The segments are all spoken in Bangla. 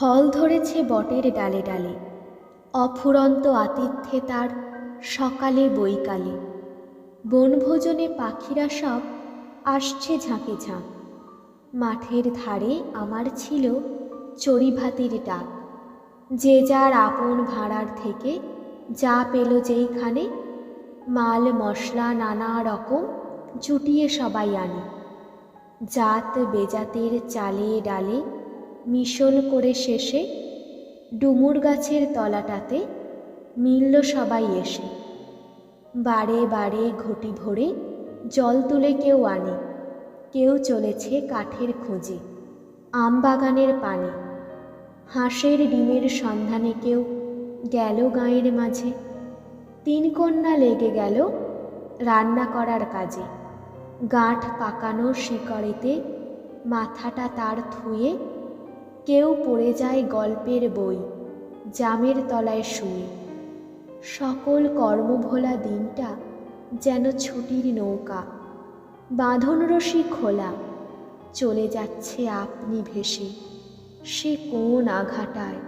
ফল ধরেছে বটের ডালে ডালে। অফুরন্ত আতিথ্যে তার সকালে বৈকালে। বনভোজনে পাখিরা সব আসছে ঝাঁকে ঝাঁক। মাঠের ধারে আমার ছিল চড়িভাতির ডাক। যে যার আপন ভাড়ার থেকে যা পেল যেইখানে, মাল, মশলা, নানা রকম জুটিয়ে সবাই আনে। জাত বেজাতের চালে ডালে মিশল করে শেষে ডুমুর গাছের তলাটাতে মিলল সবাই এসে। বারে বারে ঘটি ভরে জল তুলে কেউ আনে, কেউ চলেছে কাঠের খোঁজে, আম বাগানের পানে। হাঁসের ডিমের সন্ধানে কেউ গেল গাঁয়ের মাঝে। তিন কন্যা লেগে গেল রান্না করার কাজে। গাঁঠ পাকানো শিকড়েতে মাথাটা তার থুয়ে কেউ পড়ে যায় গল্পের বই, জামের তলায় শুয়ে। সকল কর্মভোলা দিনটা যেন ছুটির নৌকা বাঁধন রশি খোলা, চলে যাচ্ছে আপনি ভেসে। সে কোন আঘাটায়,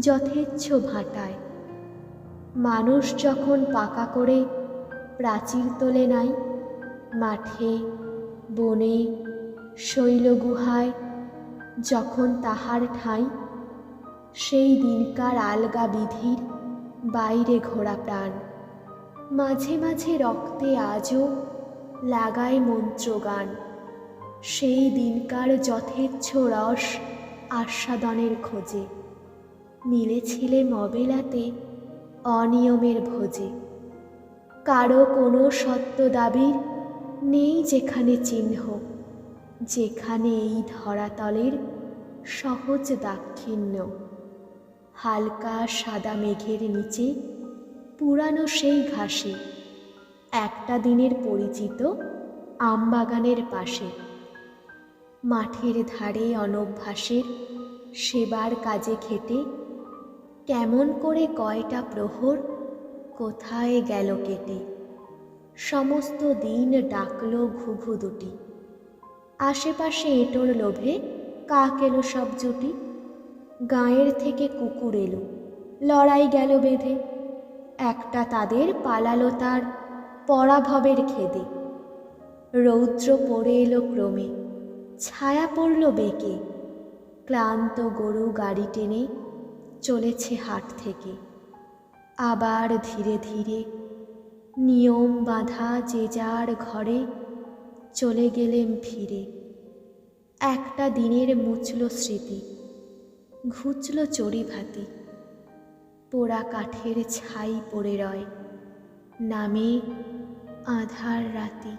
যথেচ্ছ ভাটায়। মানুষ যখন পাকা করে প্রাচীর তোলে নাই, মাঠে, বনে, শৈলগুহায় যখন তাহার ঠাঁই, সেই দিনকার আলগা বিধির বাইরে ঘোড়া প্রাণ। মাঝে মাঝে রক্তে আজও লাগায় মন্ত্রগান সেই দিনকার যথেচ্ছ রস আস্বাদনের খোঁজে। মিলেছিলে মবেলাতে অনিয়মের ভোজে। কারও কোনো সত্য দাবির নেই যেখানে চিহ্ন। যেখানে এই ধরাতলের সহজ দাক্ষিণ্য। হালকা সাদা মেঘের নিচে পুরানো সেই ঘাসে, একটা দিনের পরিচিত আমবাগানের পাশে। মাঠের ধারে অনভ্যাসের সেবার কাজে খেটে কেমন করে কয়টা প্রহর কোথায় গেল কেটে। সমস্ত দিন ডাকলো ঘুঘু দুটি। আশেপাশে এঁটোর লোভে কাক এলো সব জুটি। গাঁয়ের থেকে কুকুর এলো, লড়াই গেল বেঁধে। একটা তাদের পালালো তার পরাভবের খেদে। রৌদ্র পড়ে এলো ক্রমে, ছায়া পড়ল বেঁকে। ক্লান্ত গরু গাড়ি টেনে চলেছে হাট থেকে। আবার ধীরে ধীরে নিয়ম বাঁধা যে যার ঘরে চলে গেলেম ফিরে। একটা দিনের মুচল স্মৃতি, ঘুচল চড়ি ভাতি পোড়া কাঠের ছাই পড়ে রয়, নামে আধার রাতি।